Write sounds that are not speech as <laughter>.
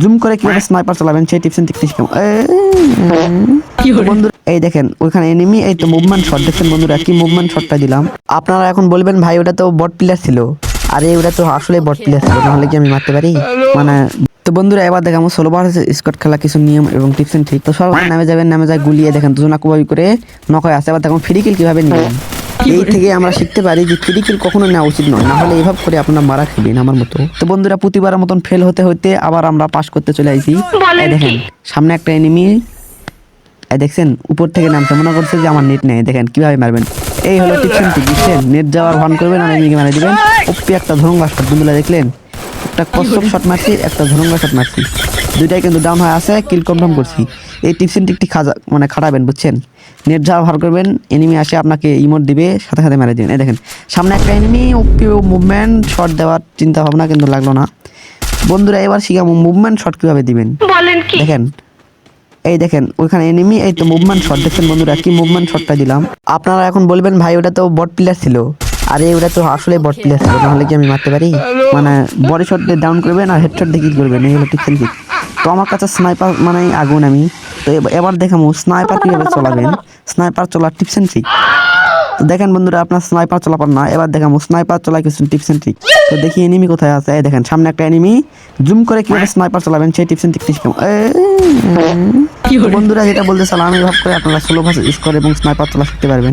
Zoom করে কীভাবে <laughs> sniper চালাবেন সেই টিপস এন্ড ট্রিক্স শিখাবো। বন্ধু এই দেখেন ওইখানে এনিমি এই তো মুভমেন্ট শট দেখছেন বন্ধুরা কি মুভমেন্ট শটটা দিলাম? আপনারা এখন বলবেন ভাই ওটা তো বট প্লেয়ার ছিল। আরে ওটা তো আসলে বট প্লেয়ার ছিল নাহলে কি আমি মারতে পারি? মানে তো বন্ধুরা এবার দেখাবো ষোলো বার স্কট খেলা কিছু নিয়ম এবং টিপস এন্ড ট্রিক তো সর্বপ্রথম নামে যাবেন নামে যায় গুলিয়ে দেখেন দুজনা কুবাবি করে নক হয়ে আসে। এবার দেখুন ফ্রি কিল কীভাবে নেবেন। এই থেকে আমরা শিখতে পারি যে ফ্রি কিল কখনো নেওয়া উচিত নয়। না হলে এভাবে করে আপনারা মারা খাবেন আমার মতো। তো বন্ধুরা প্রতিবারের মতন ফেল হতে হতে আবার আমরা পাস করতে চলে আইছি দেখেন সামনে একটা এনিমি এই দেখছেন উপর থেকে নামছে। মনে করছে যে আমার নেট নেই। দেখেন কীভাবে মারবেন? এই হলো টিপস এন্ড ট্রিক বুঝছেন? নেট যাওয়ার ভান করবেন আর এনিমিকে মারা দিবেন। ওপি একটা ধরঙ্গা শট বন্ধুরা দেখলেন? একটা কচ্ছপ শট মারছি একটা ধরঙ্গা শট মারছি। দুইটাই কিন্তু ডাউন হয়ে আছে কিল কনফার্ম করছি। এই টিপস এন্ড ট্রিকটি খাজা মানে খাটাবেন বুঝছেন? নেট যা ভার করবেন এনিমি আসে আপনাকে ইমোট দিবে সাথে সাথে মেরে দিবেন। এই দেখেন সামনে একটা এনিমি মুভমেন্ট শট দেওয়ার চিন্তা ভাবনা কিন্তু লাগল না। বন্ধুরা এবার শিখাবো মুভমেন্ট শট কীভাবে দিবেন। দেখেন এই দেখেন ওইখানে এনিমি এই তো মুভমেন্ট শট দেখছেন বন্ধুরা কি মুভমেন্ট শটটা দিলাম? আপনারা এখন বলবেন ভাই ওটা তো বট প্লেয়ার ছিল। আরে ওটা তো আসলে বট প্লেয়ার ছিল নাহলে কি আমি মারতে পারি? মানে বডি শট দিয়ে ডাউন করবেন আর হেডশট দিয়ে কিল করবেন এই হলো টিপস তো আমার কাছে স্নাইপার মানে আগুন আমি। তো এব- এবার দেখাবো স্নাইপার কীভাবে চলাবেন। স্নাইপার চলার টিপস এন্ড ট্রিক তো দেখেন বন্ধুরা আপনার স্নাইপার চলাপার না এবার দেখাবো স্নাইপার চলা কিছু টিপস এন্ড ট্রিক তো দেখি এনিমি কোথায় আছে। এই দেখেন সামনে একটা এনিমি জুম করে কীভাবে স্নাইপার চালাবেন সেই টিপস এন্ড ট্রিক বন্ধুরা যেটা বলতে চালাম আমি ভাব করে আপনারা ষোলো ভাষা ইউজ করে এবং স্নাইপার চলা শিখতে পারবেন।